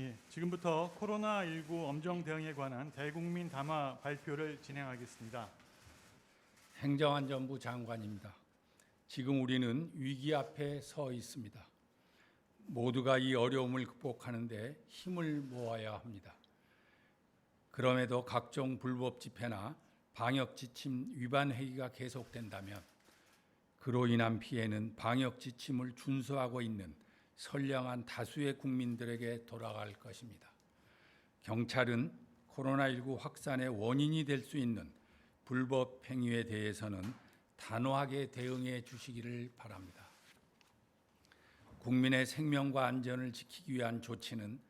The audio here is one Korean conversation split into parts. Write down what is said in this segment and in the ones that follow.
예, 지금부터 코로나19 엄정 대응에 관한 대국민 담화 발표를 진행하겠습니다. 행정안전부 장관입니다. 지금 우리는 위기 앞에 서 있습니다. 모두가 이 어려움을 극복하는데 힘을 모아야 합니다. 그럼에도 각종 불법 집회나 방역 지침 위반 행위가 계속된다면 그로 인한 피해는 방역 지침을 준수하고 있는 선량한 다수의 국민들에게 돌아갈 것입니다. 경찰은 코로나19 확산의 원인이 될 수 있는 불법 행위에 대해서는 단호하게 대응해 주시기를 바랍니다. 국민의 생명과 안전을 지키기 위한 조치는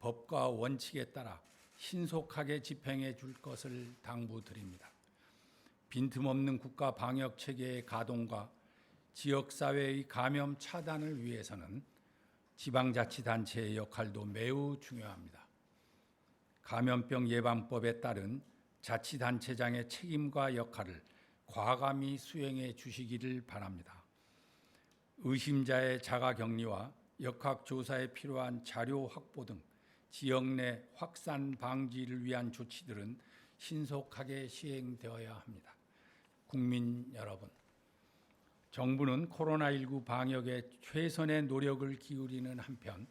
법과 원칙에 따라 신속하게 집행해 줄 것을 당부드립니다. 빈틈없는 국가 방역 체계의 가동과 지역 사회의 감염 차단을 위해서는 지방자치단체의 역할도 매우 중요합니다. 감염병 예방법에 따른 자치단체장의 책임과 역할을 과감히 수행해 주시기를 바랍니다. 의심자의 자가 격리와 역학 조사에 필요한 자료 확보 등 지역 내 확산 방지를 위한 조치들은 신속하게 시행되어야 합니다. 국민 여러분, 정부는 코로나19 방역에 최선의 노력을 기울이는 한편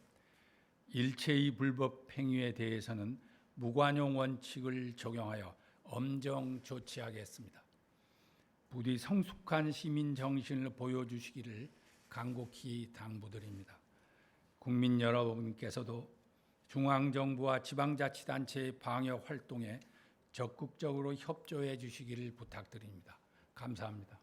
일체의 불법 행위에 대해서는 무관용 원칙을 적용하여 엄정 조치하겠습니다. 부디 성숙한 시민 정신을 보여주시기를 간곡히 당부드립니다. 국민 여러분께서도 중앙정부와 지방자치단체의 방역 활동에 적극적으로 협조해 주시기를 부탁드립니다. 감사합니다.